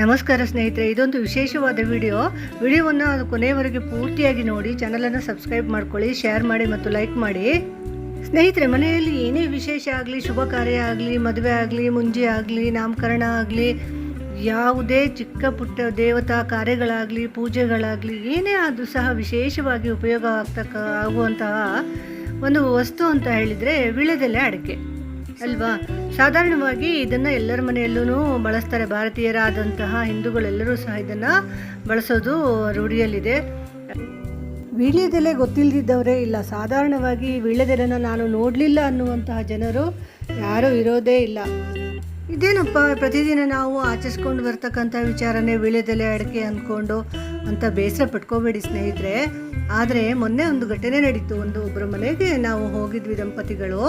ನಮಸ್ಕಾರ ಸ್ನೇಹಿತರೆ, ಇದೊಂದು ವಿಶೇಷವಾದ ವಿಡಿಯೋ. ವಿಡಿಯೋವನ್ನು ಕೊನೆಯವರೆಗೆ ಪೂರ್ತಿಯಾಗಿ ನೋಡಿ, ಚಾನಲನ್ನು ಸಬ್ಸ್ಕ್ರೈಬ್ ಮಾಡ್ಕೊಳ್ಳಿ, ಶೇರ್ ಮಾಡಿ ಮತ್ತು ಲೈಕ್ ಮಾಡಿ. ಸ್ನೇಹಿತರೆ, ಮನೆಯಲ್ಲಿ ಏನೇ ವಿಶೇಷ ಆಗಲಿ, ಶುಭ ಕಾರ್ಯ ಆಗಲಿ, ಮದುವೆ ಆಗಲಿ, ಮುಂಜಿ ಆಗಲಿ, ನಾಮಕರಣ ಆಗಲಿ, ಯಾವುದೇ ಚಿಕ್ಕ ಪುಟ್ಟ ದೇವತಾ ಕಾರ್ಯಗಳಾಗಲಿ, ಪೂಜೆಗಳಾಗಲಿ, ಏನೇ ಆದರೂ ಸಹ ವಿಶೇಷವಾಗಿ ಉಪಯೋಗ ಆಗ್ತಕ್ಕ ಆಗುವಂತಹ ಒಂದು ವಸ್ತು ಅಂತ ಹೇಳಿದರೆ, ವಿಳೆದೆಲೆ ಅಡಿಕೆ. ಅಲ್ವಾ? ಸಾಧಾರಣವಾಗಿ ಇದನ್ನು ಎಲ್ಲರ ಮನೆಯಲ್ಲೂ ಬಳಸ್ತಾರೆ. ಭಾರತೀಯರಾದಂತಹ ಹಿಂದೂಗಳೆಲ್ಲರೂ ಸಹ ಇದನ್ನು ಬಳಸೋದು ರೂಢಿಯಲ್ಲಿದೆ. ವೀಳ್ಯದೆಲೆ ಗೊತ್ತಿಲ್ಲದಿದ್ದವರೇ ಇಲ್ಲ. ಸಾಧಾರಣವಾಗಿ ವೀಳ್ಯದೆಲೆನ ನಾನು ನೋಡಲಿಲ್ಲ ಅನ್ನುವಂತಹ ಜನರು ಯಾರೂ ಇರೋದೇ ಇಲ್ಲ. ಇದೇನಪ್ಪ? ಪ್ರತಿದಿನ ನಾವು ಆಚರಿಸ್ಕೊಂಡು ಬರ್ತಕ್ಕಂಥ ವಿಚಾರನೇ ವೀಳ್ಯದೆಲೆ ಅಡಿಕೆ ಅಂದ್ಕೊಂಡು ಅಂತ ಬೇಸರ ಪಟ್ಕೋಬೇಡಿ ಸ್ನೇಹಿತರೆ. ಆದರೆ ಮೊನ್ನೆ ಒಂದು ಘಟನೆ ನಡೀತು. ಒಂದು ಒಬ್ಬರ ಮನೆಗೆ ನಾವು ಹೋಗಿದ್ವಿ ದಂಪತಿಗಳು.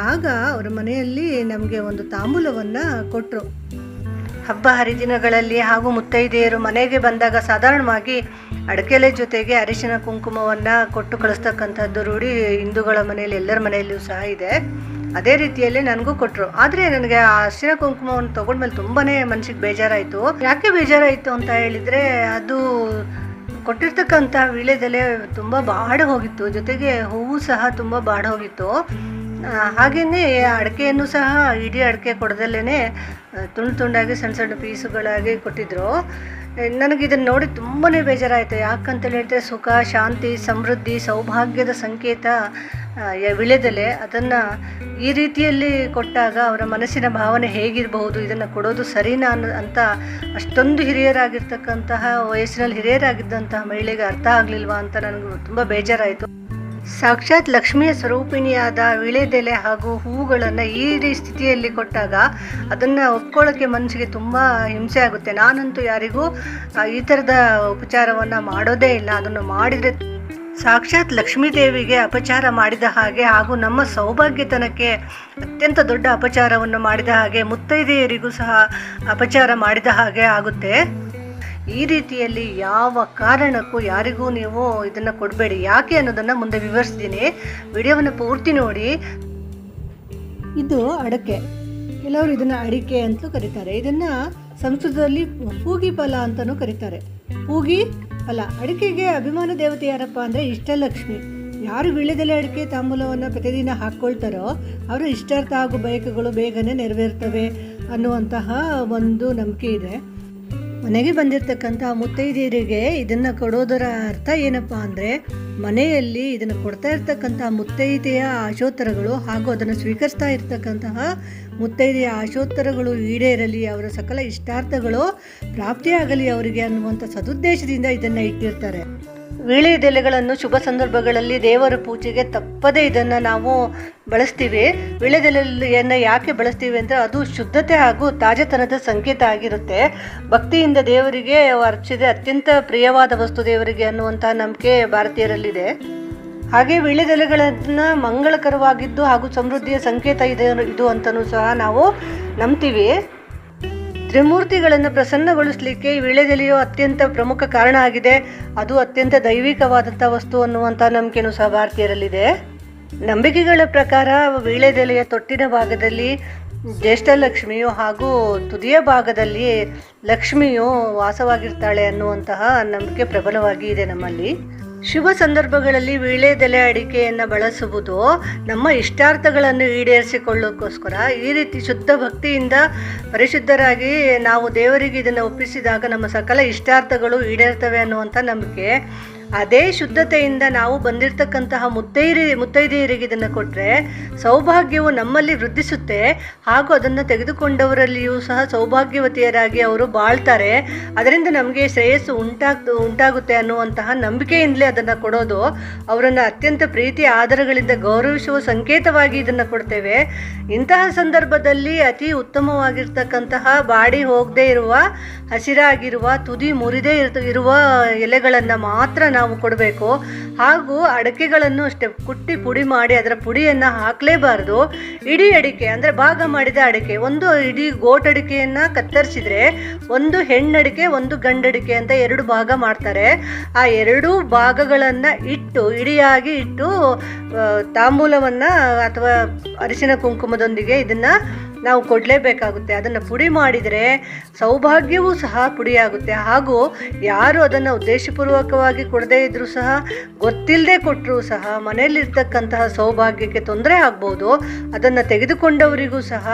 ಆಗ ಅವರ ಮನೆಯಲ್ಲಿ ನಮಗೆ ಒಂದು ತಾಂಬೂಲವನ್ನು ಕೊಟ್ಟರು ಹಬ್ಬ ಹರಿದಿನಗಳಲ್ಲಿ ಹಾಗೂ ಮುತ್ತೈದೆಯರು ಮನೆಗೆ ಬಂದಾಗ ಸಾಧಾರಣವಾಗಿ ಅಡಕೆಲೆ ಜೊತೆಗೆ ಅರಿಶಿನ ಕುಂಕುಮವನ್ನು ಕೊಟ್ಟು ಕಳಿಸ್ತಕ್ಕಂಥದ್ದು ರೂಢಿ ಹಿಂದೂಗಳ ಮನೆಯಲ್ಲಿ, ಎಲ್ಲರ ಮನೆಯಲ್ಲೂ ಸಹ ಇದೆ. ಅದೇ ರೀತಿಯಲ್ಲಿ ನನಗೂ ಕೊಟ್ಟರು ಆದರೆ ನನಗೆ ಆ ಅರಿಶಿನ ಕುಂಕುಮವನ್ನು ತೊಗೊಂಡ್ಮೇಲೆ ತುಂಬಾ ಮನಸ್ಸಿಗೆ ಬೇಜಾರಾಯಿತು. ಯಾಕೆ ಬೇಜಾರಾಯಿತು ಅಂತ ಹೇಳಿದರೆ ಅದು ಕೊಟ್ಟಿರ್ತಕ್ಕಂಥ ವೀಳ್ಯದೆಲೆ ತುಂಬ ಬಾಡ ಹೋಗಿತ್ತು. ಜೊತೆಗೆ ಹೂವು ಸಹ ತುಂಬ ಬಾಡ ಹೋಗಿತ್ತು. ಹಾಗೆಯೇ ಅಡಿಕೆಯನ್ನು ಸಹ ಇಡೀ ಅಡಿಕೆ ಕೊಡದಲ್ಲೇ ತುಂಡು ತುಂಡಾಗಿ ಸಣ್ಣ ಸಣ್ಣ ಪೀಸುಗಳಾಗಿ ಕೊಟ್ಟಿದ್ದರು ನನಗೆ ಇದನ್ನು ನೋಡಿ ತುಂಬಾ ಬೇಜಾರಾಯಿತು. ಯಾಕಂತೇಳಿ ಹೇಳಿದ್ರೆ ಸುಖ, ಶಾಂತಿ, ಸಮೃದ್ಧಿ, ಸೌಭಾಗ್ಯದ ಸಂಕೇತ ವಿಳೆದೆಲೆ ಅದನ್ನು ಈ ರೀತಿಯಲ್ಲಿ ಕೊಟ್ಟಾಗ ಅವರ ಮನಸ್ಸಿನ ಭಾವನೆ ಹೇಗಿರಬಹುದು, ಇದನ್ನು ಕೊಡೋದು ಸರಿನಾ ಅಂತ ಅಷ್ಟೊಂದು ಹಿರಿಯರಾಗಿರ್ತಕ್ಕಂತಹ, ವಯಸ್ಸಿನಲ್ಲಿ ಹಿರಿಯರಾಗಿದ್ದಂತಹ ಮಹಿಳೆಗೆ ಅರ್ಥ ಆಗಲಿಲ್ವಾ ಅಂತ ನನಗೆ ತುಂಬ ಬೇಜಾರಾಯಿತು. ಸಾಕ್ಷಾತ್ ಲಕ್ಷ್ಮಿಯ ಸ್ವರೂಪಿಣಿಯಾದ ವಿಳೆದೆಲೆ ಹಾಗೂ ಹೂವುಗಳನ್ನು ಈ ಸ್ಥಿತಿಯಲ್ಲಿ ಕೊಟ್ಟಾಗ ಅದನ್ನು ಒಪ್ಕೊಳ್ಳೋಕ್ಕೆ ಮನಸ್ಸಿಗೆ ತುಂಬ ಹಿಂಸೆ ಆಗುತ್ತೆ. ನಾನಂತೂ ಯಾರಿಗೂ ಈ ಥರದ ಉಪಚಾರವನ್ನು ಮಾಡೋದೇ ಇಲ್ಲ. ಅದನ್ನು ಮಾಡಿದರೆ ಸಾಕ್ಷಾತ್ ಲಕ್ಷ್ಮೀದೇವಿಗೆ ಅಪಚಾರ ಮಾಡಿದ ಹಾಗೆ ಹಾಗೂ ನಮ್ಮ ಸೌಭಾಗ್ಯತನಕ್ಕೆ ಅತ್ಯಂತ ದೊಡ್ಡ ಅಪಚಾರವನ್ನು ಮಾಡಿದ ಹಾಗೆ ಮುತ್ತೈದೆಯರಿಗೂ ಸಹ ಅಪಚಾರ ಮಾಡಿದ ಹಾಗೆ ಆಗುತ್ತೆ. ಈ ರೀತಿಯಲ್ಲಿ ಯಾವ ಕಾರಣಕ್ಕೂ ಯಾರಿಗೂ ನೀವು ಇದನ್ನು ಕೊಡಬೇಡಿ. ಯಾಕೆ ಅನ್ನೋದನ್ನು ಮುಂದೆ ವಿವರಿಸ್ತೀನಿ. ವಿಡಿಯೋವನ್ನು ಪೂರ್ತಿ ನೋಡಿ. ಇದು ಅಡಕೆ. ಕೆಲವರು ಇದನ್ನು ಅಡಿಕೆ ಅಂತಲೂ ಕರೀತಾರೆ. ಇದನ್ನು ಸಂಸ್ಕೃತದಲ್ಲಿ ಪೂಗಿ ಫಲ ಅಂತಲೂ ಕರೀತಾರೆ. ಹೂಗಿ ಫಲ ಅಡಿಕೆಗೆ ಅಭಿಮಾನ ದೇವತೆ ಯಾರಪ್ಪ ಅಂದರೆ ಇಷ್ಟಲಕ್ಷ್ಮಿ. ಯಾರು ವೀಳ್ಯದೆಲೆ ಅಡಿಕೆ ತಾಂಬೂಲವನ್ನು ಪ್ರತಿದಿನ ಹಾಕ್ಕೊಳ್ತಾರೋ ಅವರ ಇಷ್ಟಾರ್ಥ ಹಾಗೂ ಬಯಕೆಗಳು ಬೇಗನೆ ನೆರವೇರ್ತವೆ ಅನ್ನುವಂತಹ ಒಂದು ನಂಬಿಕೆ ಇದೆ. ಮನೆಗೆ ಬಂದಿರತಕ್ಕಂಥ ಮುತ್ತೈದೆಯರಿಗೆ ಇದನ್ನು ಕೊಡೋದರ ಅರ್ಥ ಏನಪ್ಪ ಅಂದರೆ ಮನೆಯಲ್ಲಿ ಇದನ್ನು ಕೊಡ್ತಾ ಇರ್ತಕ್ಕಂಥ ಮುತ್ತೈದೆಯ ಆಶೋತ್ತರಗಳು ಹಾಗೂ ಅದನ್ನು ಸ್ವೀಕರಿಸ್ತಾ ಇರ್ತಕ್ಕಂತಹ ಮುತ್ತೈದೆಯ ಆಶೋತ್ತರಗಳು ಈಡೇರಲಿ, ಅವರ ಸಕಲ ಇಷ್ಟಾರ್ಥಗಳು ಪ್ರಾಪ್ತಿಯಾಗಲಿ ಅವರಿಗೆ ಅನ್ನುವಂಥ ಸದುದ್ದೇಶದಿಂದ ಇದನ್ನು ಇಟ್ಟಿರ್ತಾರೆ. ವೀಳ್ಯದೆಲೆಗಳನ್ನು ಶುಭ ಸಂದರ್ಭಗಳಲ್ಲಿ ದೇವರ ಪೂಜೆಗೆ ತಪ್ಪದೇ ಇದನ್ನು ನಾವು ಬಳಸ್ತೀವಿ. ವೀಳ್ಯದೆಲೆಯನ್ನು ಯಾಕೆ ಬಳಸ್ತೀವಿ ಅಂದರೆ ಅದು ಶುದ್ಧತೆ ಹಾಗೂ ತಾಜತನದ ಸಂಕೇತ ಆಗಿರುತ್ತೆ. ಭಕ್ತಿಯಿಂದ ದೇವರಿಗೆ ಅರ್ಚಿದೆ ಅತ್ಯಂತ ಪ್ರಿಯವಾದ ವಸ್ತು ದೇವರಿಗೆ ಅನ್ನುವಂಥ ನಂಬಿಕೆ ಭಾರತೀಯರಲ್ಲಿದೆ. ಹಾಗೆ ವೀಳ್ಯದೆಲೆಗಳನ್ನು ಮಂಗಳಕರವಾಗಿದ್ದು ಹಾಗೂ ಸಮೃದ್ಧಿಯ ಸಂಕೇತ ಇದೆ ಇದು ಅಂತಲೂ ಸಹ ನಾವು ನಂಬ್ತೀವಿ. ತ್ರಿಮೂರ್ತಿಗಳನ್ನು ಪ್ರಸನ್ನಗೊಳಿಸಲಿಕ್ಕೆ ಈ ವೀಳ್ಯದೆಲೆಯು ಅತ್ಯಂತ ಪ್ರಮುಖ ಕಾರಣ ಆಗಿದೆ. ಅದು ಅತ್ಯಂತ ದೈವಿಕವಾದಂಥ ವಸ್ತು ಅನ್ನುವಂಥ ನಂಬಿಕೆನೂ ಸಹ ಭಾರತೀಯರಲ್ಲಿದೆ. ನಂಬಿಕೆಗಳ ಪ್ರಕಾರ ವೀಳ್ಯದೆಲೆಯ ತೊಟ್ಟಿನ ಭಾಗದಲ್ಲಿ ಜ್ಯೇಷ್ಠ ಲಕ್ಷ್ಮಿಯು ಹಾಗೂ ತುದಿಯ ಭಾಗದಲ್ಲಿ ಲಕ್ಷ್ಮಿಯು ವಾಸವಾಗಿರ್ತಾಳೆ ಅನ್ನುವಂತಹ ನಂಬಿಕೆ ಪ್ರಬಲವಾಗಿ ಇದೆ ನಮ್ಮಲ್ಲಿ. ಶುಭ ಸಂದರ್ಭಗಳಲ್ಲಿ ವೀಳ್ಯದೆಲೆ ಅಡಿಕೆಯನ್ನು ಬಳಸುವುದು ನಮ್ಮ ಇಷ್ಟಾರ್ಥಗಳನ್ನು ಈಡೇರಿಸಿಕೊಳ್ಳೋಕ್ಕೋಸ್ಕರ ಈ ರೀತಿ ಶುದ್ಧ ಭಕ್ತಿಯಿಂದ ಪರಿಶುದ್ಧರಾಗಿ ನಾವು ದೇವರಿಗೆ ಇದನ್ನು ಒಪ್ಪಿಸಿದಾಗ ನಮ್ಮ ಸಕಲ ಇಷ್ಟಾರ್ಥಗಳು ಈಡೇರ್ತವೆ ಅನ್ನುವಂಥ ನಂಬಿಕೆ. ಅದೇ ಶುದ್ಧತೆಯಿಂದ ನಾವು ಬಂದಿರತಕ್ಕಂತಹ ಮುತ್ತೈರಿ, ಮುತ್ತೈದೆಯರಿಗೆ ಇದನ್ನು ಕೊಟ್ಟರೆ ಸೌಭಾಗ್ಯವು ನಮ್ಮಲ್ಲಿ ವೃದ್ಧಿಸುತ್ತೆ. ಹಾಗೂ ಅದನ್ನು ತೆಗೆದುಕೊಂಡವರಲ್ಲಿಯೂ ಸಹ ಸೌಭಾಗ್ಯವತಿಯರಾಗಿ ಅವರು ಬಾಳ್ತಾರೆ. ಅದರಿಂದ ನಮಗೆ ಶ್ರೇಯಸ್ಸು ಉಂಟಾಗ್ ಉಂಟಾಗುತ್ತೆ ಅನ್ನುವಂತಹ ನಂಬಿಕೆಯಿಂದಲೇ ಅದನ್ನು ಕೊಡೋದು. ಅವರನ್ನು ಅತ್ಯಂತ ಪ್ರೀತಿ ಆಧಾರಗಳಿಂದ ಗೌರವಿಸುವ ಸಂಕೇತವಾಗಿ ಇದನ್ನು ಕೊಡ್ತೇವೆ. ಇಂತಹ ಸಂದರ್ಭದಲ್ಲಿ ಅತಿ ಉತ್ತಮವಾಗಿರ್ತಕ್ಕಂತಹ ಬಾಡಿ ಹೋಗದೇ ಇರುವ, ಹಸಿರಾಗಿರುವ, ತುದಿ ಮುರಿದೇ ಇರ್- ಇರುವ ಎಲೆಗಳನ್ನು ಮಾತ್ರ ನಾವು ಕೊಡಬೇಕು. ಹಾಗೂ ಅಡಕೆಗಳನ್ನು ಅಷ್ಟೇ ಕುಟ್ಟಿ ಪುಡಿ ಮಾಡಿ ಅದರ ಪುಡಿಯನ್ನು ಹಾಕಲೇಬಾರ್ದು. ಇಡೀ ಅಡಿಕೆ ಅಂದರೆ ಭಾಗ ಮಾಡಿದ ಅಡಿಕೆ, ಒಂದು ಇಡೀ ಗೋಟಡಿಕೆಯನ್ನು ಕತ್ತರಿಸಿದರೆ ಒಂದು ಹೆಣ್ಣಡಿಕೆ, ಒಂದು ಗಂಡಡಿಕೆ ಅಂತ ಎರಡು ಭಾಗ ಮಾಡ್ತಾರೆ. ಆ ಎರಡೂ ಭಾಗಗಳನ್ನು ಇಟ್ಟು, ಇಡಿಯಾಗಿ ಇಟ್ಟು ತಾಂಬೂಲವನ್ನು ಅಥವಾ ಅರಿಶಿನ ಕುಂಕುಮದೊಂದಿಗೆ ಇದನ್ನು ನಾವು ಕೊಡಲೇಬೇಕಾಗುತ್ತೆ. ಅದನ್ನು ಪುಡಿ ಮಾಡಿದರೆ ಸೌಭಾಗ್ಯವೂ ಸಹ ಪುಡಿಯಾಗುತ್ತೆ. ಹಾಗೂ ಯಾರು ಅದನ್ನು ಉದ್ದೇಶಪೂರ್ವಕವಾಗಿ ಕೊಡದೇ ಇದ್ದರೂ ಸಹ ಗೊತ್ತಿಲ್ಲದೆ ಕೊಟ್ಟರೂ ಸಹ, ಮನೆಯಲ್ಲಿರ್ತಕ್ಕಂತಹ ಸೌಭಾಗ್ಯಕ್ಕೆ ತೊಂದರೆ ಆಗ್ಬೋದು. ಅದನ್ನು ತೆಗೆದುಕೊಂಡವರಿಗೂ ಸಹ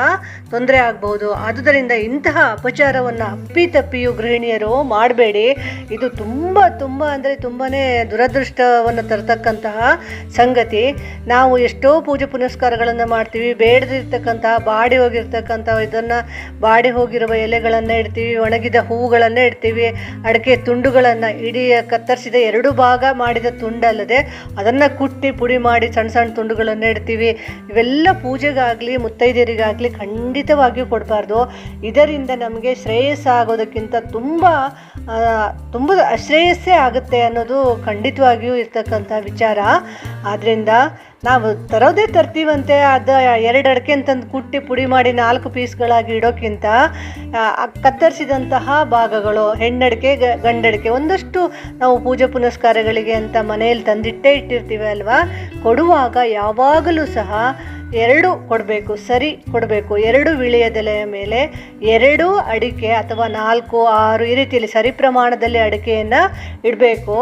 ತೊಂದರೆ ಆಗ್ಬೋದು. ಆದುದರಿಂದ ಇಂತಹ ಅಪಚಾರವನ್ನು ಅಪ್ಪಿತಪ್ಪಿಯು ಗೃಹಿಣಿಯರು ಮಾಡಬೇಡಿ. ಇದು ತುಂಬ ತುಂಬ ಅಂದರೆ ತುಂಬಾ ದುರದೃಷ್ಟವನ್ನು ತರತಕ್ಕಂತಹ ಸಂಗತಿ. ನಾವು ಎಷ್ಟೋ ಪೂಜೆ ಪುನಸ್ಕಾರಗಳನ್ನು ಮಾಡ್ತೀವಿ. ಬೇಡದಿರ್ತಕ್ಕಂತಹ ಬಾಡಿ ಹೋಗಿರ್ತಕ್ಕಂಥ ಇದನ್ನು ಬಾಡಿ ಹೋಗಿರುವ ಎಲೆಗಳನ್ನು ಇಡ್ತೀವಿ, ಒಣಗಿದ ಹೂವುಗಳನ್ನು ಇಡ್ತೀವಿ, ಅಡಿಕೆ ತುಂಡುಗಳನ್ನು ಇಡೀ ಕತ್ತರಿಸಿದ ಎರಡು ಭಾಗ ಮಾಡಿದ ತುಂಡಲ್ಲದೆ ಅದನ್ನು ಕುಟ್ಟಿ ಪುಡಿ ಮಾಡಿ ಸಣ್ಣ ಸಣ್ಣ ತುಂಡುಗಳನ್ನು ಇಡ್ತೀವಿ. ಇವೆಲ್ಲ ಪೂಜೆಗಾಗಲಿ, ಮುತ್ತೈದೆಯರಿಗಾಗಲಿ ಖಂಡಿತವಾಗಿಯೂ ಕೊಡಬಾರ್ದು. ಇದರಿಂದ ನಮಗೆ ಶ್ರೇಯಸ್ಸ ಆಗೋದಕ್ಕಿಂತ ತುಂಬ ತುಂಬ ಅಶ್ರೇಯಸ್ಸೇ ಆಗುತ್ತೆ ಅನ್ನೋದು ಖಂಡಿತವಾಗಿಯೂ ಇರ್ತಕ್ಕಂಥ ವಿಚಾರ. ಆದ್ದರಿಂದ ನಾವು ತರೋದೇ ತರ್ತೀವಂತೆ, ಅದು ಎರಡು ಅಡಕೆ ಅಂತಂದು ಕುಟ್ಟಿ ಪುಡಿ ಮಾಡಿ ನಾಲ್ಕು ಪೀಸ್ಗಳಾಗಿ ಇಡೋಕ್ಕಿಂತ ಕತ್ತರಿಸಿದಂತಹ ಭಾಗಗಳು, ಹೆಣ್ಣಡಿಕೆ ಗಂಡಡಿಕೆ, ಒಂದಷ್ಟು ನಾವು ಪೂಜೆ ಪುನಸ್ಕಾರಗಳಿಗೆ ಅಂತ ಮನೆಯಲ್ಲಿ ತಂದಿಟ್ಟೇ ಇಟ್ಟಿರ್ತೀವಿ ಅಲ್ವಾ? ಕೊಡುವಾಗ ಯಾವಾಗಲೂ ಸಹ ಎರಡು ಕೊಡಬೇಕು, ಸರಿ ಕೊಡಬೇಕು. ಎರಡು ವಿಳೆಯದೆಲೆಯ ಮೇಲೆ ಎರಡು ಅಡಿಕೆ ಅಥವಾ ನಾಲ್ಕು, ಆರು ಈ ರೀತಿಯಲ್ಲಿ ಸರಿ ಪ್ರಮಾಣದಲ್ಲಿ ಅಡಿಕೆಯನ್ನು ಇಡಬೇಕು.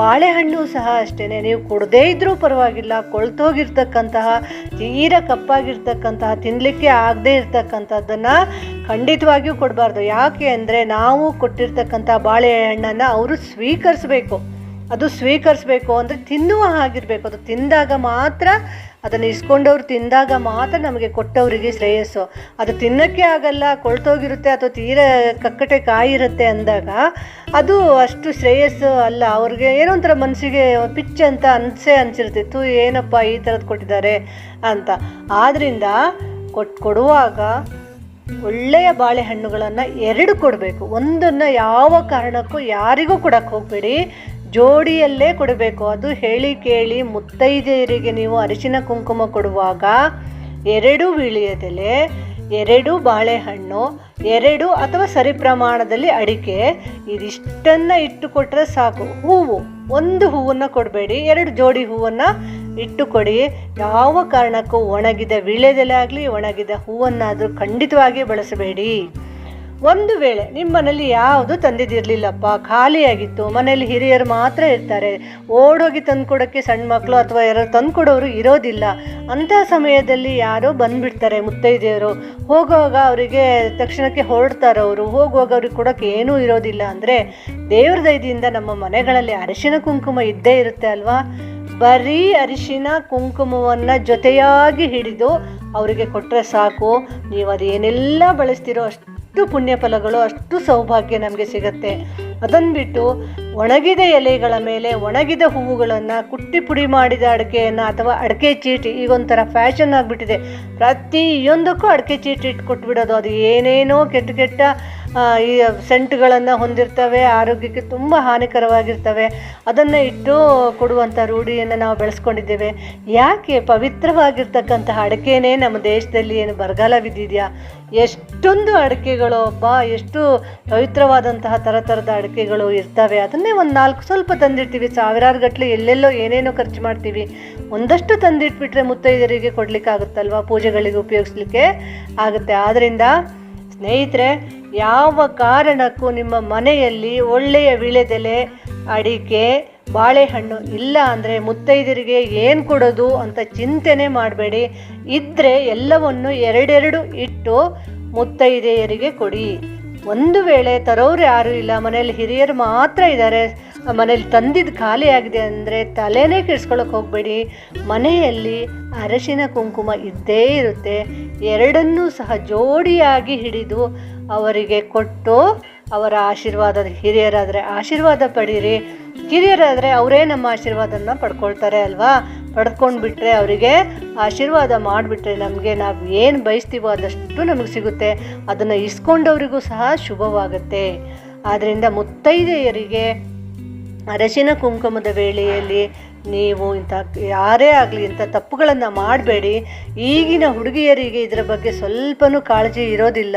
ಬಾಳೆಹಣ್ಣು ಸಹ ಅಷ್ಟೇ ನೀವು ಕೊಡದೇ ಇದ್ದರೂ ಪರವಾಗಿಲ್ಲ. ಕೊಳ್ತೋಗಿರ್ತಕ್ಕಂತಹ, ತೀರ ಕಪ್ಪಾಗಿರ್ತಕ್ಕಂತಹ ತಿನ್ನಲಿಕ್ಕೆ ಆಗದೇ ಇರ್ತಕ್ಕಂಥದ್ದನ್ನು ಖಂಡಿತವಾಗಿಯೂ ಕೊಡಬಾರ್ದು. ಯಾಕೆ ಅಂದರೆ ನಾವು ಕೊಟ್ಟಿರ್ತಕ್ಕಂಥ ಬಾಳೆಹಣ್ಣನ್ನು ಅವರು ಸ್ವೀಕರಿಸಬೇಕು. ಅದು ಸ್ವೀಕರಿಸಬೇಕು ಅಂದರೆ ತಿನ್ನುವ ಹಾಗಿರಬೇಕು. ಅದು ತಿಂದಾಗ ಮಾತ್ರ ಅದನ್ನು ಇಸ್ಕೊಂಡವ್ರು ತಿಂದಾಗ ಮಾತ್ರ ನಮಗೆ ಕೊಟ್ಟವರಿಗೆ ಶ್ರೇಯಸ್ಸು. ಅದು ತಿನ್ನೋಕ್ಕೆ ಆಗಲ್ಲ, ಕೊಳ್ತೋಗಿರುತ್ತೆ ಅಥವಾ ತೀರ ಕಕ್ಕಟೆ ಕಾಯಿ ಇರುತ್ತೆ ಅಂದಾಗ ಅದು ಅಷ್ಟು ಶ್ರೇಯಸ್ಸು ಅಲ್ಲ. ಅವ್ರಿಗೆ ಏನೋ ಒಂಥರ ಮನಸ್ಸಿಗೆ ಪಿಚ್ ಅಂತ ಅನಿಸೇ ಅನಿಸಿರ್ತಿತ್ತು. ಏನಪ್ಪ ಈ ಥರದ್ದು ಕೊಟ್ಟಿದ್ದಾರೆ ಅಂತ. ಆದ್ದರಿಂದ ಕೊಟ್ಟು ಕೊಡುವಾಗ ಒಳ್ಳೆಯ ಬಾಳೆಹಣ್ಣುಗಳನ್ನು ಎರಡು ಕೊಡಬೇಕು. ಒಂದನ್ನು ಯಾವ ಕಾರಣಕ್ಕೂ ಯಾರಿಗೂ ಕೊಡಕ್ಕೆ ಹೋಗಬೇಡಿ. ಜೋಡಿಯಲ್ಲೇ ಕೊಡಬೇಕು. ಅದು ಹೇಳಿ ಕೇಳಿ ಮುತ್ತೈದೆಯರಿಗೆ ನೀವು ಅರಿಶಿನ ಕುಂಕುಮ ಕೊಡುವಾಗ ಎರಡು ವಿಳಿಯದೆಲೆ, ಎರಡು ಬಾಳೆಹಣ್ಣು, ಎರಡು ಅಥವಾ ಸರಿ ಪ್ರಮಾಣದಲ್ಲಿ ಅಡಿಕೆ, ಇದಿಷ್ಟನ್ನು ಇಟ್ಟು ಕೊಟ್ಟರೆ ಸಾಕು. ಹೂವು, ಒಂದು ಹೂವನ್ನು ಕೊಡಬೇಡಿ. ಎರಡು ಜೋಡಿ ಹೂವನ್ನು ಇಟ್ಟು ಕೊಡಿ. ಯಾವ ಕಾರಣಕ್ಕೂ ಒಣಗಿದ ವೀಳ್ಯದೆಲೆ ಆಗಲಿ, ಒಣಗಿದ ಹೂವನ್ನಾದರೂ ಖಂಡಿತವಾಗಿ ಬಳಸಬೇಡಿ. ಒಂದು ವೇಳೆ ನಿಮ್ಮ ಮನೇಲಿ ಯಾವುದು ತಂದಿದ್ದಿರಲಿಲ್ಲಪ್ಪ, ಖಾಲಿಯಾಗಿತ್ತು, ಮನೇಲಿ ಹಿರಿಯರು ಮಾತ್ರ ಇರ್ತಾರೆ, ಓಡೋಗಿ ತಂದುಕೊಡೋಕ್ಕೆ ಸಣ್ಣ ಮಕ್ಕಳು ಅಥವಾ ಯಾರೋ ತಂದುಕೊಡೋರು ಇರೋದಿಲ್ಲ, ಅಂಥ ಸಮಯದಲ್ಲಿ ಯಾರೋ ಬಂದುಬಿಡ್ತಾರೆ ಮುತ್ತೈದೆಯವರು ಹೋಗುವಾಗ ಅವರಿಗೆ ತಕ್ಷಣಕ್ಕೆ ಹೊರಡ್ತಾರೆ ಅವರು, ಹೋಗುವಾಗ ಅವ್ರಿಗೆ ಕೊಡೋಕ್ಕೆ ಏನೂ ಇರೋದಿಲ್ಲ ಅಂದರೆ ದೇವ್ರ ದಯದಿಂದ ನಮ್ಮ ಮನೆಗಳಲ್ಲಿ ಅರಿಶಿನ ಕುಂಕುಮ ಇದ್ದೇ ಇರುತ್ತೆ ಅಲ್ವಾ? ಬರೀ ಅರಿಶಿನ ಕುಂಕುಮವನ್ನು ಜೊತೆಯಾಗಿ ಹಿಡಿದು ಅವರಿಗೆ ಕೊಟ್ಟರೆ ಸಾಕು, ನೀವು ಅದೇನೆಲ್ಲ ಬಳಸ್ತೀರೋ ಅಷ್ಟು ಪುಣ್ಯ ಫಲಗಳು ಅಷ್ಟು ಸೌಭಾಗ್ಯ ನಮಗೆ ಸಿಗುತ್ತೆ. ಅದನ್ನು ಬಿಟ್ಟು ಒಣಗಿದ ಎಲೆಗಳ ಮೇಲೆ ಒಣಗಿದ ಹೂವುಗಳನ್ನು ಕುಟ್ಟಿ ಪುಡಿ ಮಾಡಿದ ಅಡಿಕೆಯನ್ನು ಅಥವಾ ಅಡಿಕೆ ಚೀಟಿ ಈಗ ಒಂಥರ ಫ್ಯಾಷನ್ ಆಗಿಬಿಟ್ಟಿದೆ. ಪ್ರತಿಯೊಂದಕ್ಕೂ ಅಡಿಕೆ ಚೀಟಿ ಇಟ್ಟು ಕೊಟ್ಬಿಡೋದು ಅದು ಏನೇನೋ ಕೆಟ್ಟ ಕೆಟ್ಟ ಈ ಸೆಂಟ್ಗಳನ್ನು ಹೊಂದಿರ್ತವೆ, ಆರೋಗ್ಯಕ್ಕೆ ತುಂಬ ಹಾನಿಕರವಾಗಿರ್ತವೆ. ಅದನ್ನು ಇಟ್ಟು ಕೊಡುವಂಥ ರೂಢಿಯನ್ನು ನಾವು ಬೆಳೆಸ್ಕೊಂಡಿದ್ದೇವೆ. ಯಾಕೆ ಪವಿತ್ರವಾಗಿರ್ತಕ್ಕಂತಹ ಅಡಿಕೆನೇ ನಮ್ಮ ದೇಶದಲ್ಲಿ ಏನು ಬರಗಾಲ ಬಿದ್ದಿದೆಯಾ? ಎಷ್ಟೊಂದು ಅಡಿಕೆಗಳು ಬಾ ಎಷ್ಟು ಪವಿತ್ರವಾದಂತಹ ಥರ ಥರದ ಅಡಿಕೆಗಳು ಇರ್ತವೆ. ಅದನ್ನೇ ಒಂದು ನಾಲ್ಕು ಸ್ವಲ್ಪ ತಂದಿರ್ತೀವಿ ಸಾವಿರಾರು ಗಟ್ಟಲೆ ಎಲ್ಲೆಲ್ಲೋ ಏನೇನೋ ಖರ್ಚು ಮಾಡ್ತೀವಿ. ಒಂದಷ್ಟು ತಂದಿಟ್ಬಿಟ್ರೆ ಮುತ್ತೈದರಿಗೆ ಕೊಡಲಿಕ್ಕಾಗುತ್ತಲ್ವ? ಪೂಜೆಗಳಿಗೆ ಉಪಯೋಗಿಸ್ಲಿಕ್ಕೆ ಆಗುತ್ತೆ. ಆದ್ದರಿಂದ ಸ್ನೇಹಿತರೆ, ಯಾವ ಕಾರಣಕ್ಕೂ ನಿಮ್ಮ ಮನೆಯಲ್ಲಿ ಒಳ್ಳೆಯ ವಿಳೆದೆಲೆ, ಅಡಿಕೆ, ಬಾಳೆಹಣ್ಣು ಇಲ್ಲ ಅಂದರೆ ಮುತ್ತೈದರಿಗೆ ಏನು ಕೊಡೋದು ಅಂತ ಚಿಂತೆನೆ ಮಾಡಬೇಡಿ. ಇದ್ದರೆ ಎಲ್ಲವನ್ನು ಎರಡೆರಡು ಇಟ್ಟು ಮುತ್ತೈದೆಯರಿಗೆ ಕೊಡಿ. ಒಂದು ವೇಳೆ ತರೋರು ಯಾರೂ ಇಲ್ಲ, ಮನೆಯಲ್ಲಿ ಹಿರಿಯರು ಮಾತ್ರ ಇದ್ದಾರೆ ಮನೇಲಿ ತಂದಿದ್ದು ಖಾಲಿ ಆಗಿದೆ ಅಂದರೆ ತಲೆನೇ ಕೆಡಿಸ್ಕೊಳಕ್ಕೆ ಹೋಗಬೇಡಿ. ಮನೆಯಲ್ಲಿ ಅರಶಿನ ಕುಂಕುಮ ಇದ್ದೇ ಇರುತ್ತೆ. ಎರಡನ್ನೂ ಸಹ ಜೋಡಿಯಾಗಿ ಹಿಡಿದು ಅವರಿಗೆ ಕೊಟ್ಟು ಅವರ ಆಶೀರ್ವಾದದ ಹಿರಿಯರಾದರೆ ಆಶೀರ್ವಾದ ಪಡೀರಿ. ಕಿರಿಯರಾದರೆ ಅವರೇ ನಮ್ಮ ಆಶೀರ್ವಾದನ ಪಡ್ಕೊಳ್ತಾರೆ ಅಲ್ವಾ? ಪಡ್ಕೊಂಡು ಬಿಟ್ಟರೆ ಅವರಿಗೆ ಆಶೀರ್ವಾದ ಮಾಡಿಬಿಟ್ರೆ ನಮಗೆ ನಾವು ಏನು ಬಯಸ್ತೀವೋ ಅದಷ್ಟು ನಮಗೆ ಸಿಗುತ್ತೆ. ಅದನ್ನು ಇಸ್ಕೊಂಡವರಿಗೂ ಸಹ ಶುಭವಾಗುತ್ತೆ. ಆದ್ದರಿಂದ ಮುತ್ತೈದೆಯರಿಗೆ ಅರಶಿನ ಕುಂಕುಮದ ವೇಳೆಯಲ್ಲಿ ನೀವು ಇಂಥ ಯಾರೇ ಆಗಲಿ ಇಂಥ ತಪ್ಪುಗಳನ್ನು ಮಾಡಬೇಡಿ. ಈಗಿನ ಹುಡುಗಿಯರಿಗೆ ಇದರ ಬಗ್ಗೆ ಸ್ವಲ್ಪನೂ ಕಾಳಜಿ ಇರೋದಿಲ್ಲ.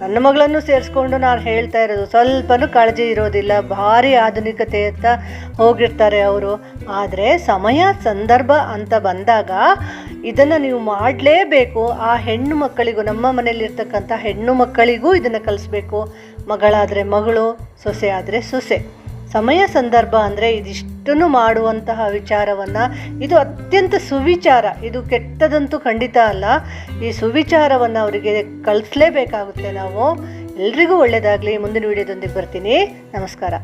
ನನ್ನ ಮಗಳನ್ನು ಸೇರಿಸ್ಕೊಂಡು ನಾನು ಹೇಳ್ತಾ ಇರೋದು ಸ್ವಲ್ಪನೂ ಕಾಳಜಿ ಇರೋದಿಲ್ಲ. ಭಾರಿ ಆಧುನಿಕತೆಯತ್ತ ಹೋಗಿರ್ತಾರೆ ಅವರು. ಆದರೆ ಸಮಯ, ಸಂದರ್ಭ ಅಂತ ಬಂದಾಗ ಇದನ್ನು ನೀವು ಮಾಡಲೇಬೇಕು. ಆ ಹೆಣ್ಣು ಮಕ್ಕಳಿಗೂ, ನಮ್ಮ ಮನೆಯಲ್ಲಿರ್ತಕ್ಕಂಥ ಹೆಣ್ಣು ಮಕ್ಕಳಿಗೂ ಇದನ್ನು ಕಲಿಸ್ಬೇಕು. ಮಗಳಾದರೆ ಮಗಳು ಸೊಸೆ ಆದರೆ ಸೊಸೆ. ಸಮಯ ಸಂದರ್ಭ ಅಂದರೆ ಇದಿಷ್ಟನ್ನು ಮಾಡುವಂತಹ ವಿಚಾರವನ್ನು ಇದು ಅತ್ಯಂತ ಸುವಿಚಾರ, ಇದು ಕೆಟ್ಟದಂತೂ ಖಂಡಿತ ಅಲ್ಲ. ಈ ಸುವಿಚಾರವನ್ನು ಅವರಿಗೆ ಕಲಿಸ್ಲೇಬೇಕಾಗುತ್ತೆ ನಾವು. ಎಲ್ರಿಗೂ ಒಳ್ಳೆಯದಾಗಲಿ ಮುಂದಿನ ವಿಡಿಯೋದೊಂದಿಗೆ ಬರ್ತೀನಿ. ನಮಸ್ಕಾರ.